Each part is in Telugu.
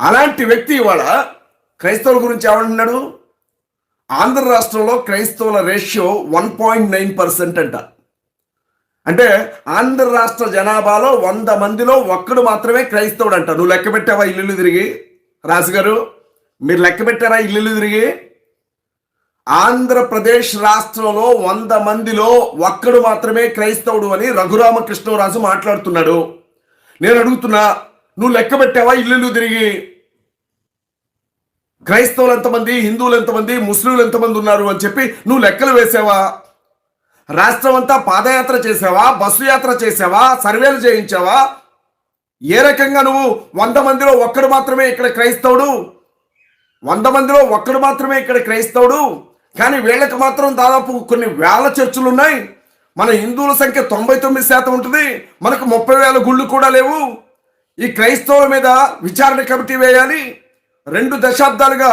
అలాంటి వ్యక్తి ఇవాళ క్రైస్తవుల గురించి ఏమంటున్నాడు? ఆంధ్ర రాష్ట్రంలో క్రైస్తవుల ratio one point nine percent అంట. అంటే ఆంధ్ర రాష్ట్ర జనాభాలో వంద మందిలో ఒక్కడు మాత్రమే క్రైస్తవుడు అంట నువ్వు లెక్క పెట్టావా ఇల్లు తిరిగి? రాజుగారు మీరు లెక్క పెట్టారా ఇల్లు తిరిగి? ఆంధ్రప్రదేశ్ రాష్ట్రంలో వంద మందిలో ఒక్కడు మాత్రమే క్రైస్తవుడు అని రఘురామకృష్ణరాజు మాట్లాడుతున్నాడు. నేను అడుగుతున్నా నువ్వు లెక్క పెట్టావా? ఇల్లు తిరిగి. క్రైస్తవులు ఎంతమంది? హిందువులు ఎంతమంది? ముస్లింలు ఎంతమంది ఉన్నారు అని చెప్పి నువ్వు లెక్కలు వేసావా? రాష్ట్రం అంతా పాదయాత్ర చేసావా? బస్సు యాత్ర చేసావా? సర్వేలు చేయించావా? ఏ రకంగా నువ్వు వంద మందిలో ఒక్కడు మాత్రమే ఇక్కడ క్రైస్తవుడు? వంద మందిలో ఒక్కడు మాత్రమే ఇక్కడ క్రైస్తవుడు? కానీ వీళ్ళకి మాత్రం దాదాపు కొన్ని వేల చర్చిలు ఉన్నాయి. మన హిందువుల సంఖ్య తొంభై తొమ్మిది శాతం ఉంటుంది. మనకు ముప్పై వేల గుళ్ళు కూడా లేవు. ఈ క్రైస్తవుల మీద విచారణ కమిటీ వేయాలి. రెండు దశాబ్దాలుగా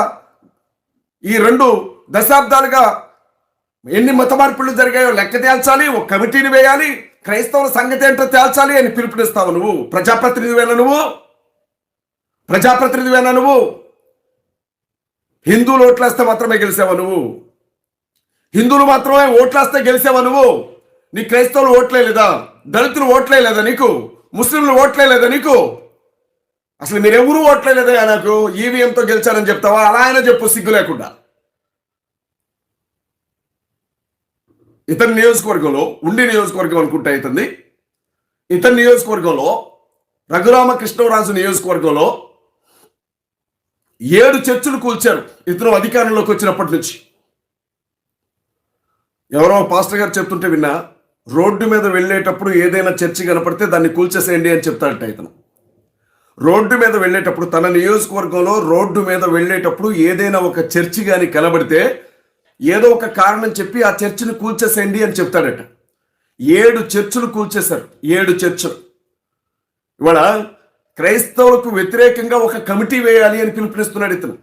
ఈ రెండు దశాబ్దాలుగా ఎన్ని మత మార్పులు జరిగాయో లెక్క తేల్చాలి ఒక కమిటీని వేయాలి క్రైస్తవుల సంగతి ఏంటో తేల్చాలి అని పిలుపునిస్తావు నువ్వు. ప్రజాప్రతినిధివేనా నువ్వు. ప్రజాప్రతినిధివేనా నువ్వు. హిందువులు ఓట్లేస్తే మాత్రమే గెలిచావా నువ్వు? హిందువులు మాత్రమే ఓట్లేస్తే గెలిచావా నువ్వు? నీ క్రైస్తవులు ఓట్లే లేదా దళితులు ఓట్లే లేదా నీకు? ముస్లింలు ఓట్లే లేదా నీకు? అసలు మీరెవరూ ఓట్లే లేదా నాకు ఈవీఎంతో గెలిచారని చెప్తావా? అలా అయినా చెప్పు సిగ్గు లేకుండా. ఇతని నియోజకవర్గంలో ఉండి నియోజకవర్గం అనుకుంటా అవుతుంది. ఇతని నియోజకవర్గంలో రఘురామకృష్ణరాజు నియోజకవర్గంలో ఏడు చర్చలు కూల్చారు ఇతను అధికారంలోకి వచ్చినప్పటి నుంచి. ఎవరో పాస్టర్ గారు చెప్తుంటే విన్నా రోడ్డు మీద వెళ్ళేటప్పుడు ఏదైనా చర్చి కనపడితే దాన్ని కూల్చేసేయండి అని చెప్తాడట ఇతను. రోడ్డు మీద వెళ్ళేటప్పుడు తన నియోజకవర్గంలో రోడ్డు మీద వెళ్ళేటప్పుడు ఏదైనా ఒక చర్చి కానీ కనబడితే ఏదో ఒక కారణం చెప్పి ఆ చర్చిని కూల్చేసేయండి అని చెప్తాడట. ఏడు చర్చిలు కూల్చేశారు. ఏడు చర్చిలు. ఇవాళ క్రైస్తవులకు వ్యతిరేకంగా ఒక కమిటీ వేయాలి అని పిలుపునిస్తున్నాడు ఇతను.